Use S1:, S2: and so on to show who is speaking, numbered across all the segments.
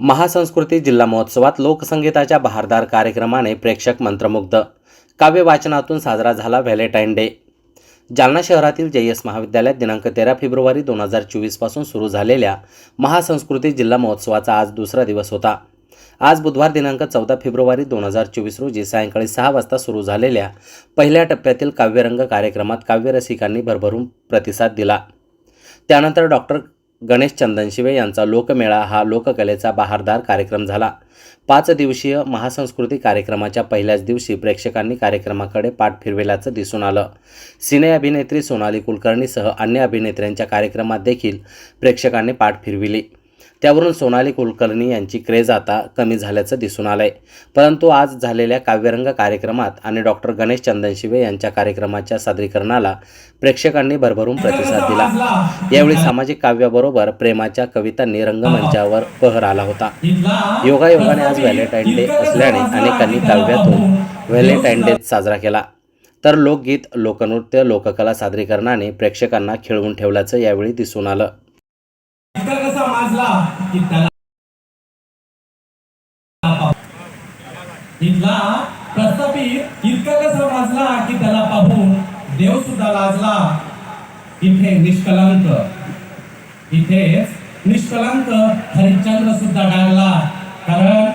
S1: महासंस्कृती जिल्हा महोत्सवात लोकसंगीताच्या बहारदार कार्यक्रमाने प्रेक्षक मंत्रमुग्ध. काव्य वाचनातून साजरा झाला व्हॅलेंटाईन डे. जालना शहरातील जे एस महाविद्यालयात दिनांक तेरा फेब्रुवारी दोन हजार चोवीसपासून सुरू झालेल्या महासंस्कृती जिल्हा महोत्सवाचा आज दुसरा दिवस होता. आज बुधवार दिनांक चौदा फेब्रुवारी दोन हजार चोवीस रोजी सायंकाळी सहा वाजता सुरू झालेल्या पहिल्या टप्प्यातील काव्यरंग कार्यक्रमात काव्यरसिकांनी भरभरून प्रतिसाद दिला. त्यानंतर डॉक्टर गणेश चंदनशिवे यांचा लोकमेळा हा लोककलेचा बहारदार कार्यक्रम झाला. पाच दिवसीय महासंस्कृती कार्यक्रमाच्या पहिल्याच दिवशी प्रेक्षकांनी कार्यक्रमाकडे पाठ फिरविल्याचं दिसून आलं. सिने अभिनेत्री सोनाली कुलकर्णीसह अन्य अभिनेत्र्यांच्या कार्यक्रमात देखील प्रेक्षकांनी पाठ फिरविली. त्यावरून सोनाली कुलकर्णी यांची क्रेज आता कमी झाल्याचं दिसून आलंय. परंतु आज झालेल्या काव्यरंग कार्यक्रमात आणि डॉक्टर गणेश चंदनशिवे यांच्या कार्यक्रमाच्या सादरीकरणाला प्रेक्षकांनी भरभरून प्रतिसाद दिला. यावेळी सामाजिक काव्याबरोबर प्रेमाच्या कवितांनी रंगमंचावर पहर आला होता. योगायोगाने आज व्हॅलेंटाईन डे असल्याने अनेकांनी काव्यातून व्हॅलेंटाईन डे साजरा केला. तर लोकगीत लोकनृत्य लोककला सादरीकरणाने प्रेक्षकांना खिळवून ठेवल्याचं यावेळी दिसून आलं.
S2: इतका माजला? की त्याला इथला प्रस्थापित इतका कसा माजला की त्याला पाहून देव सुद्धा लाजला? इथे निष्कलंक. इथे निष्कलंक हरिश्चंद्र सुद्धा डागला. कारण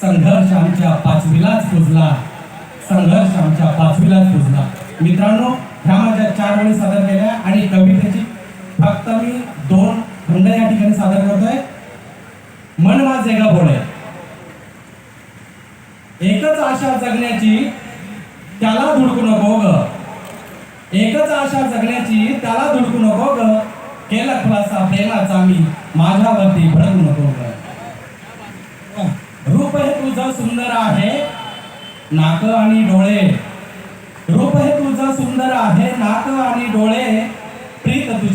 S2: संघर्ष आमच्या पाचवीलाच पुजला संघर्ष आमच्या पाचवीलाच पुजला मित्रांनो ह्या माझ्या चार वेळी सादर केल्या आणि कविता या ठिकाणी सादर करतोय. मन माझे गा बोळे एकच आशा जगण्याची त्याला धुडकू नको ग. एकच आशा जगण्याची त्याला धुडकू नको ग. केला खुलासा प्रेमाचा मी माझ्यावरती भडकू नको ग. रूप हे तुझं सुंदर आहे नाक आणि डोळे. रूप हे तुझं सुंदर आहे नाक आणि डोळे.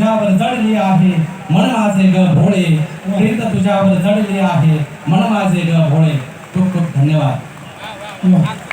S2: तुझ्यावर जडली आहे. मन माझे ग भोळे. प्रेत तुझ्यावर जडली आहे. मन माझे ग भोळे. खूप खूप धन्यवाद.